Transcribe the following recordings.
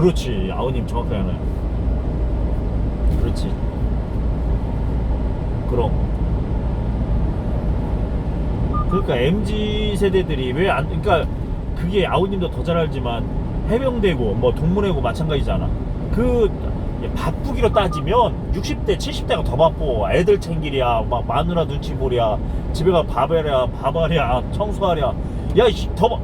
그렇지. 아우님 정확하게 하나요. 그렇지. 그럼. 그러니까 MZ 세대들이 왜 안 그러니까 그게 아우님도 더 잘 알지만 해병대고 뭐 동문회고 마찬가지잖아. 그 바쁘기로 따지면 60대 70대가 더 바빠. 애들 챙기랴 막 마누라 눈치 보랴 집에 가 밥해랴 밥하랴 청소하랴. 야더 바...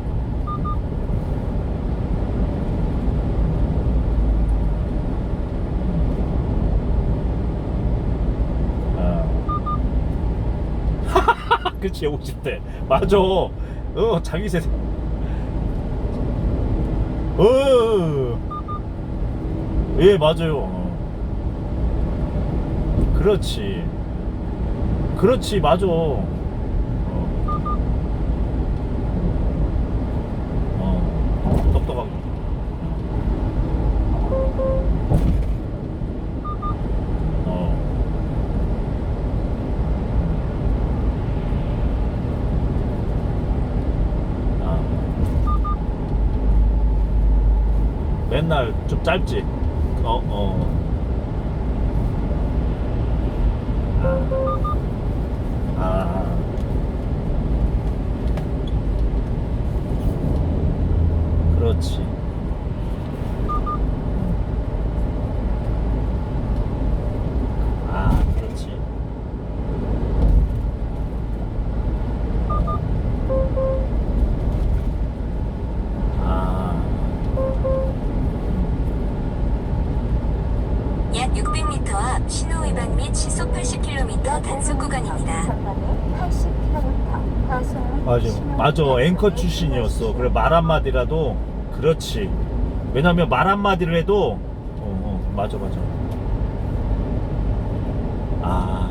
아. 그치 50대. 맞아. 어 자기 세대 어예 맞아요. 어. 그렇지. 그렇지 맞아. 어. 어. 똑똑하고 맨날 좀 짧지. 어, 어. 약 600m 앞 신호 위반 및 시속 80km 단속 구간입니다. 맞아 맞아. 앵커 출신이었어. 그래 말 한마디라도 그렇지. 왜냐면 말 한마디를 해도 어, 어 맞아 맞아. 아.